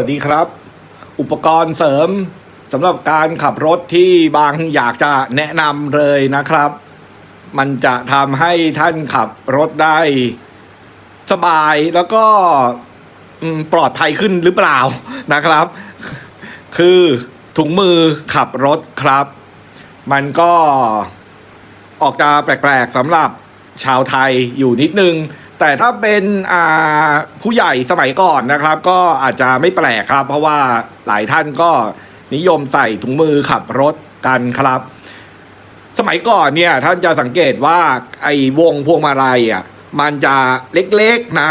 สวัสดีครับ อุปกรณ์เสริมสำหรับการขับรถที่บางอยากจะแนะนำเลยนะครับ มันจะทำให้ท่านขับรถได้สบายแล้วก็ปลอดภัยขึ้นหรือเปล่านะครับ คือถุงมือขับรถครับ มันก็ออกจะแปลกๆสำหรับชาวไทยอยู่นิดนึง แต่ถ้าเป็นผู้ใหญ่สมัยก่อนนะครับ ก็อาจจะไม่แปลกครับ เพราะว่าหลายท่านก็นิยมใส่ถุงมือขับรถกันครับ สมัยก่อนเนี่ยท่านจะสังเกตว่าไอ้วงพวงมาลัยอะมันจะเล็กๆนะ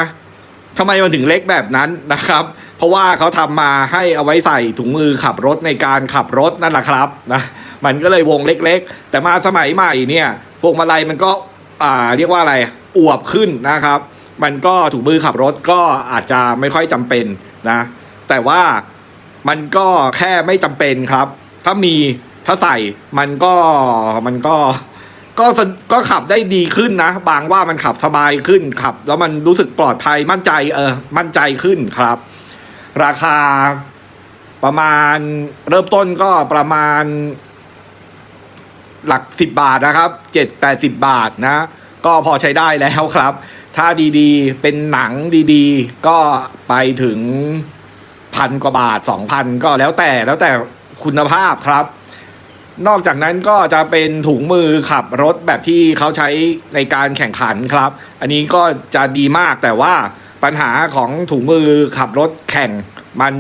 ทำไมมันถึงเล็กแบบนั้นนะครับ เพราะว่าเขาทำมาให้เอาไว้ใส่ถุงมือขับรถในการขับรถนั่นแหละครับนะมันก็เลยวงเล็ก ๆ แต่มาสมัยใหม่เนี่ยพวงมาลัยมันก็อ่าเรียกว่าอะไร อวบขึ้นนะครับ มันก็ถุงมือขับรถก็อาจจะไม่ค่อยจำเป็นนะ แต่ว่ามันก็แค่ไม่จำเป็นครับ ถ้ามีถ้าใส่มันก็มันก็ก็ก็ขับได้ดีขึ้นนะ บางว่ามันขับสบายขึ้นขับ แล้วมันรู้สึกปลอดภัยมั่นใจเออมั่นใจขึ้นครับ ราคาประมาณเริ่มต้นก็ประมาณหลักสิบบาทนะครับเจ็ดแปดสิบบาทนะ ก็พอใช้ได้แล้วครับ ถ้าดีๆ เป็นหนังดีๆ ก็ไปถึงพันกว่าบาทสองพันก็แล้วแต่แล้วแต่คุณภาพครับ นอกจากนั้นก็จะเป็นถุงมือขับรถแบบที่เขาใช้ในการแข่งขันครับ อันนี้ก็จะดีมากแต่ว่าปัญหาของถุงมือขับรถแข่งมัน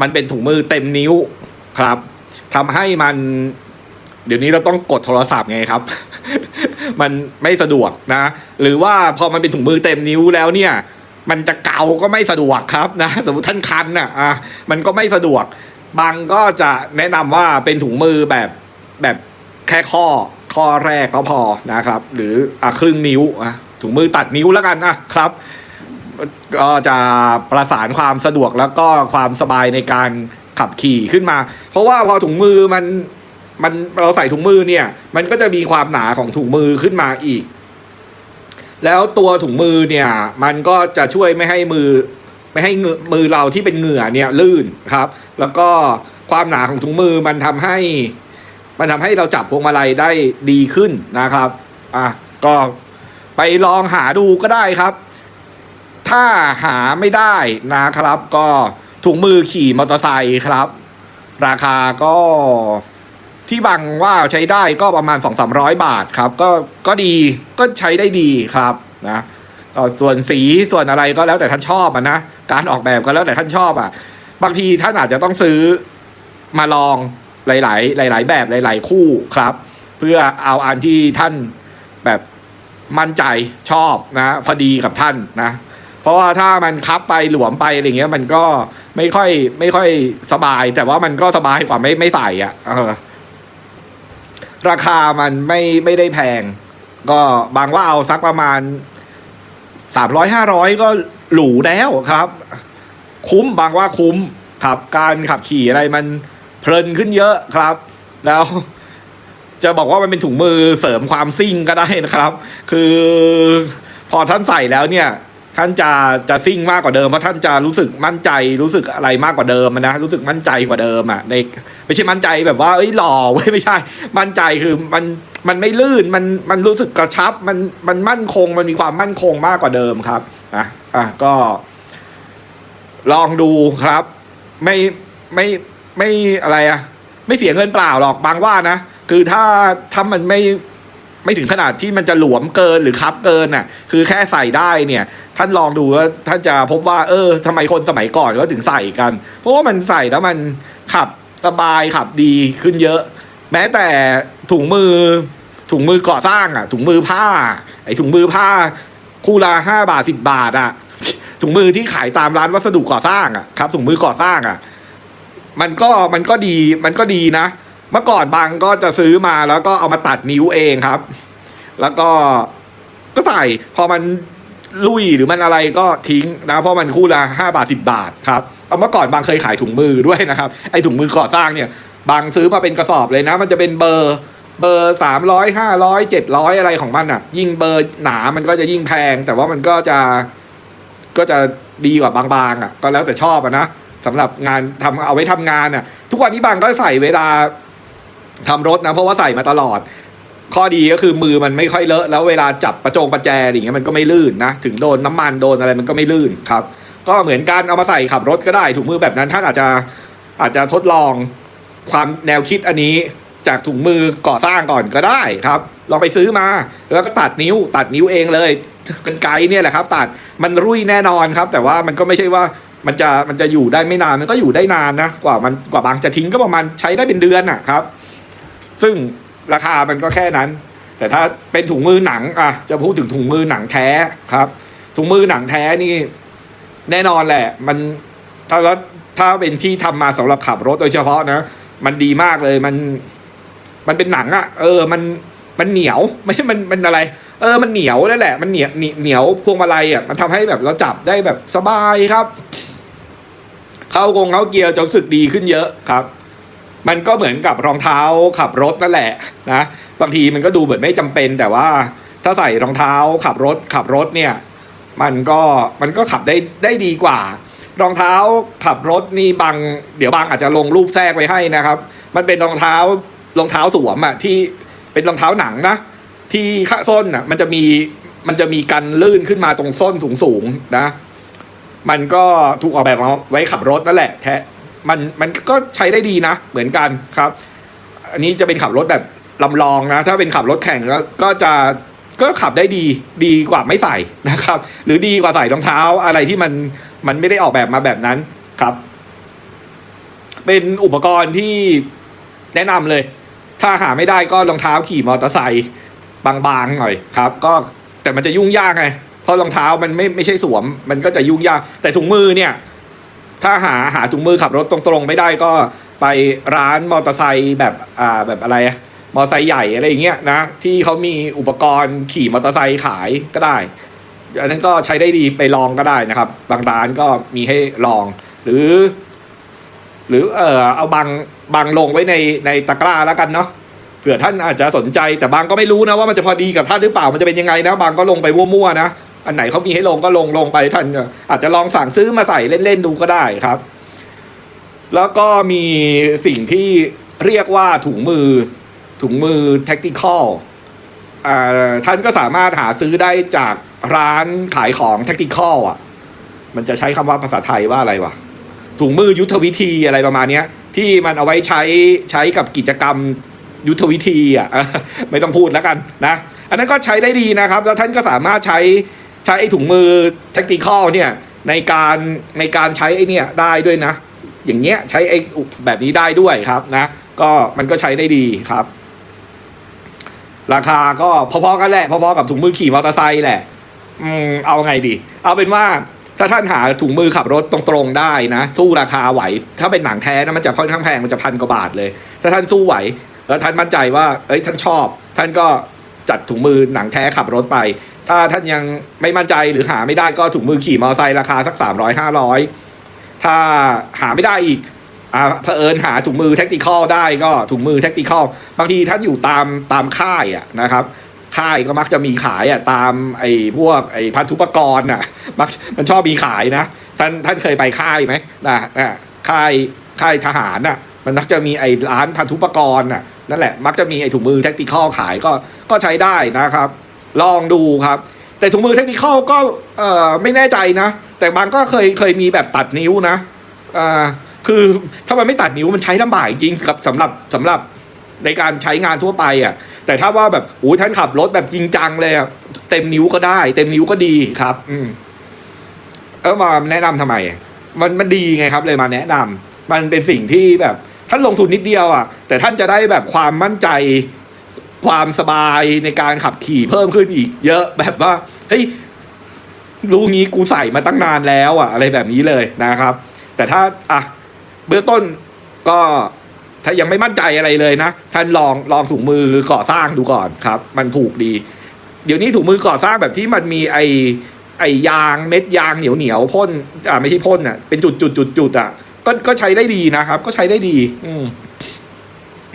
มันเป็นถุงมือเต็มนิ้วครับทำให้มัน เดี๋ยวนี้เราต้องกดโทรศัพท์ไงครับ มันไม่สะดวกนะ หรือว่าพอมันเป็นถุงมือเต็มนิ้วแล้วเนี่ยมันจะเกาก็ไม่สะดวกครับนะสมมติท่านคันน่ะอะมันก็ไม่สะดวก บางก็จะแนะนำว่าเป็นถุงมือแบบแบบแค่ข้อข้อแรกก็พอนะครับ หรืออะครึ่งนิ้วอะถุงมือตัดนิ้วแล้วกันนะครับ ก็จะประสานความสะดวกแล้วก็ความสบายในการขับขี่ขึ้นมา เพราะว่าพอถุงมือมัน มันเราใส่ถุงมือเนี่ย มันก็จะมีความหนาของถุงมือขึ้นมาอีก แล้วตัวถุงมือเนี่ย มันก็จะช่วยไม่ให้มือ ไม่ให้มือเราที่เป็นเหงื่อเนี่ยลื่นครับ แล้วก็ความหนาของถุงมือมันทำให้ มันทำให้เราจับพวงมาลัยได้ดีขึ้นนะครับอะก็ไปลองหาดูก็ได้ครับ ถ้าหาไม่ได้นะครับ ก็ถุงมือขี่มอเตอร์ไซค์ครับ ราคาก็ ที่บังว่าใช้ได้ก็ประมาณสองสามร้อยบาทครับ ก็ก็ดีก็ใช้ได้ดีครับนะส่วนสีส่วนอะไรก็แล้วแต่ท่านชอบอะนะการออกแบบก็แล้วแต่ท่านชอบอะ บางทีท่านอาจจะต้องซื้อมาลองหลาย ๆ หลาย ๆ แบบหลาย ๆ คู่ครับ เพื่อเอาอันที่ท่านแบบมั่นใจชอบนะ พอดีกับท่านนะ เพราะว่าถ้ามันคับไปหลวมไปอะไรเงี้ย มันก็ไม่ค่อยไม่ค่อยสบาย แต่ว่ามันก็สบายกว่าไม่ไม่ใส่อะ ราคามันไม่ไม่ได้แพง ก็บางว่าเอาสักประมาณสามร้อยห้าร้อยก็หรูแล้วครับ คุ้มบางว่าคุ้มครับการขับขี่อะไรมันเพลินขึ้นเยอะครับ แล้วจะบอกว่ามันเป็นถุงมือเสริมความซิ่งก็ได้นะครับ คือพอท่านใส่แล้วเนี่ย ท่านจะจะซิ่งมากกว่าเดิมเพราะท่านจะรู้สึกมั่นใจรู้สึกอะไรมากกว่าเดิมนะรู้สึกมั่นใจกว่าเดิมอะในไม่ใช่มั่นใจแบบว่าเอ้ยหล่อเว้ยไม่ใช่ มั่นใจคือมันมันไม่ลื่นมันมันรู้สึกกระชับมันมันมั่นคงมันมีความมั่นคงมากกว่าเดิมครับอะอะก็ ลองดูครับ ไม่ไม่ไม่อะไรอะ ไม่เสียเงินเปล่าหรอกบางว่านะคือถ้าถ้ามันไม่ ไม่ถึงขนาดที่มันจะหลวมเกินหรือคับเกินน่ะ คือแค่ใส่ได้เนี่ย ท่านลองดูว่าท่านจะพบว่า เออทำไมคนสมัยก่อนก็ถึงใส่กัน เพราะว่ามันใส่แล้วมันขับสบายขับดีขึ้นเยอะ แม้แต่ถุงมือ ถุงมือก่อสร้างอะ ถุงมือผ้า ไอ้ถุงมือผ้า คู่ละห้าบาทสิบบาทอะ ถุงมือที่ขายตามร้านวัสดุก่อสร้างอะครับถุงมือก่อสร้างอะ มันก็มันก็ดีมันก็ดีนะ เมื่อก่อนบางก็จะซื้อมาแล้วก็เอามาตัดนิ้วเองครับ แล้วก็ก็ใส่พอมันลุยหรือมันอะไรก็ทิ้งนะเพราะมันคู่ละห้าบาทสิบาทครับเอาเมื่อก่อนบางเคยขายถุงมือด้วยนะครับไอ้ถุงมือก่อสร้างเนี่ย บางซื้อมาเป็นกระสอบเลยนะ มันจะเป็นเบอร์เบอร์สามร้อยห้าร้อยเจ็ดร้อยอะไรของมันอะ ยิ่งเบอร์หนามันก็จะยิ่งแพง แต่ว่ามันก็จะก็จะดีกว่าบางๆอะ ก็แล้วแต่ชอบอะนะสำหรับงานทำเอาไว้ทำงานอะ ทุกวันนี้บางก็ใส่เวลา ทำรถนะ เพราะว่าใส่มาตลอด ข้อดีก็คือมือมันไม่ค่อยเลอะ แล้วเวลาจับประจงประแจอะไรอย่างเงี้ยมันก็ไม่ลื่นนะ ถึงโดนน้ำมันโดนอะไรมันก็ไม่ลื่นครับ ก็เหมือนกันเอามาใส่ขับรถก็ได้ถุงมือแบบนั้นท่านอาจจะอาจจะทดลองความแนวคิดอันนี้จากถุงมือก่อสร้างก่อนก็ได้ครับลองไปซื้อมา แล้วก็ตัดนิ้วตัดนิ้วเองเลยกันไกเนี่ยแหละครับ ตัดมันรุ่ยแน่นอนครับ แต่ว่ามันก็ไม่ใช่ว่ามันจะมันจะอยู่ได้ไม่นานมันก็อยู่ได้นานนะกว่ามันกว่าบางจะทิ้งก็ประมาณใช้ได้เป็นเดือนนะครับ ซึ่งราคามันก็แค่นั้น แต่ถ้าเป็นถุงมือหนังอะจะพูดถึงถุงมือหนังแท้ครับ ถุงมือหนังแท้นี่แน่นอนแหละ มันถ้าแล้วถ้าเป็นที่ทำมาสำหรับขับรถโดยเฉพาะนะ มันดีมากเลยมัน มันเป็นหนังอะ่ะ เออ มันมันเหนียวไม่ใช่มันมันอะไร เออ มันเหนียวนั่นแหละ มันเหนียวเหนียวพวงมาลัยอะมันทำให้แบบเราจับได้แบบสบายครับ เข้ากงเข้าเกียร์จะรู้สึกดีขึ้นเยอะครับ มันก็เหมือนกับรองเท้าขับรถนั่นแหละนะบางทีมันก็ดูเหมือนไม่จำเป็น แต่ว่าถ้าใส่รองเท้าขับรถขับรถเนี่ยมันก็มันก็ขับได้ได้ดีกว่า รองเท้าขับรถนี่บางเดี๋ยวบางอาจจะลงรูปแทรกไว้ให้นะครับ มันเป็นรองเท้ารองเท้าสวมอะที่เป็นรองเท้าหนังนะ ที่ข้าส้นอะมันจะมีมันจะมีกันลื่นขึ้นมาตรงส้นสูงสูงๆนะ มันก็ถูกออกแบบมาไว้ขับรถนั่นแหละแท้ มันมันก็ใช้ได้ดีนะ เหมือนกันครับ อันนี้จะเป็นขับรถแบบลำลองนะ ถ้าเป็นขับรถแข่งก็ก็จะก็ขับได้ดีดีกว่าไม่ใส่นะครับ หรือดีกว่าใส่รองเท้าอะไรที่มันมันไม่ได้ออกแบบมาแบบนั้นครับ เป็นอุปกรณ์ที่แนะนำเลย ถ้าหาไม่ได้ก็รองเท้าขี่มอเตอร์ไซค์บางๆหน่อยครับ ก็แต่มันจะยุ่งยากไงเพราะรองเท้ามันไม่ไม่ใช่สวม มันก็จะยุ่งยาก แต่ถุงมือเนี่ย ถ้าหาหาถุงมือขับรถตรงๆ ไม่ได้ก็ไปร้านมอเตอร์ไซค์แบบอ่าแบบอะไรมอเตอร์ไซค์ใหญ่อะไรอย่างเงี้ยนะที่เขามีอุปกรณ์ขี่มอเตอร์ไซค์ขายก็ได้ อันนั้นก็ใช้ได้ดีไปลองก็ได้นะครับ บางร้านก็มีให้ลอง หรือ หรือเออเอาบางบางลงไว้ในในตะกร้าแล้วกันเนาะเผื่อท่านอาจจะสนใจแต่บางก็ไม่รู้นะว่ามันจะพอดีกับท่านหรือเปล่ามันจะเป็นยังไงนะ บางก็ลงไปมั่วๆนะ อันไหนเขามีให้ลงก็ลงลงไปท่านอาจจะลองสั่งซื้อมาใส่เล่นๆดูก็ได้ครับ แล้วก็มีสิ่งที่เรียกว่าถุงมือ ถุงมือ tactical อท่านก็สามารถหาซื้อได้จากร้านขายของ tactical อะ มันจะใช้คำว่าภาษาไทยว่าอะไรวะถุงมือยุทธวิธีอะไรประมาณนี้ที่มันเอาไว้ใช้ใช้กับกิจกรรมยุทธวิธีอะไม่ต้องพูดแล้วกันนะ อันนั้นก็ใช้ได้ดีนะครับ แล้วท่านก็สามารถใช้ ช้ไอ้ถุงมือ tactical เนี่ยในการในการใช้ไอ้เนี่ยได้ด้วยนะ อย่างเงี้ยใช้ไอ้แบบนี้ได้ด้วยครับนะ ก็มันก็ใช้ได้ดีครับ ราคาก็พอๆกันแหละพอๆกับถุงมือขี่มอเตอร์ไซค์แหละอืมเอาไงดี เอาเป็นว่าถ้าท่านหาถุงมือขับรถตรงๆได้นะ สู้ราคาไหว ถ้าเป็นหนังแท้นะมันจะค่อนข้างแพงมันจะพันกว่าบาทเลย ถ้าท่านสู้ไหว แล้วท่านมั่นใจว่า เอ้ยท่านชอบ ท่านก็จัดถุงมือหนังแท้ขับรถไป ถ้าท่านยังไม่มั่นใจหรือหาไม่ได้ก็ถุงมือขี่มอเตอร์ไซค์ราคาสักสามร้อยห้าร้อยถ้าหาไม่ได้อีกอ่าเผอิญหาถุงมือเทคนิคอลได้ก็ถุงมือเทคนิคอลบางทีท่านอยู่ตามตามค่ายอะนะครับ ค่ายก็มักจะมีขายอะตามไอ้พวกไอ้พันธุปกรณ์อะมักมันชอบมีขายนะท่านท่านเคยไปค่ายไหมนะนะค่ายค่ายทหารอะมันมักจะมีไอ้ร้านพันธุปกรณ์อะนั่นแหละมักจะมีไอ้ถุงมือเทคนิคอลขายก็ก็ใช้ได้นะครับ ลองดูครับ แต่ถุงมือเทคนิคอลก็เอ่อไม่แน่ใจนะ แต่บางก็เคยเคยมีแบบตัดนิ้วนะอ่าคือถ้ามันไม่ตัดนิ้วมันใช้ลำบากจริงครับสำหรับสำหรับในการใช้งานทั่วไปอะ แต่ถ้าว่าแบบโอ้ยท่านขับรถแบบจริงจังเลยอะเต็มนิ้วก็ได้ เต็มนิ้วก็ดีครับ อืมเออมาแนะนำทำไม มันมันดีไงครับ เลยมาแนะนำมันเป็นสิ่งที่แบบท่านลงทุนนิดเดียวอะ แต่ท่านจะได้แบบความมั่นใจ ความสบายในการขับขี่เพิ่มขึ้นอีก เยอะแบบว่าเฮ้ยรู้งี้กูใส่มาตั้งนานแล้วอะอะไรแบบนี้เลยนะครับ แต่ถ้าอะเบื้องต้นก็ถ้ายังไม่มั่นใจอะไรเลยนะท่านลองลองถุงมือก่อสร้างดูก่อนครับ มันถูกดี เดี๋ยวนี้ถุงมือก่อสร้างแบบที่มันมีไอไอยางเม็ดยางเหนียวเหนียวพ่นอ่าไม่ใช่พ่นอะเป็นจุดจุดจุดจุดอะก็ก็ใช้ได้ดีนะครับ ก็ใช้ได้ดี อืม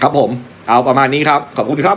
ครับผม เอาประมาณนี้ครับ ขอบคุณครับ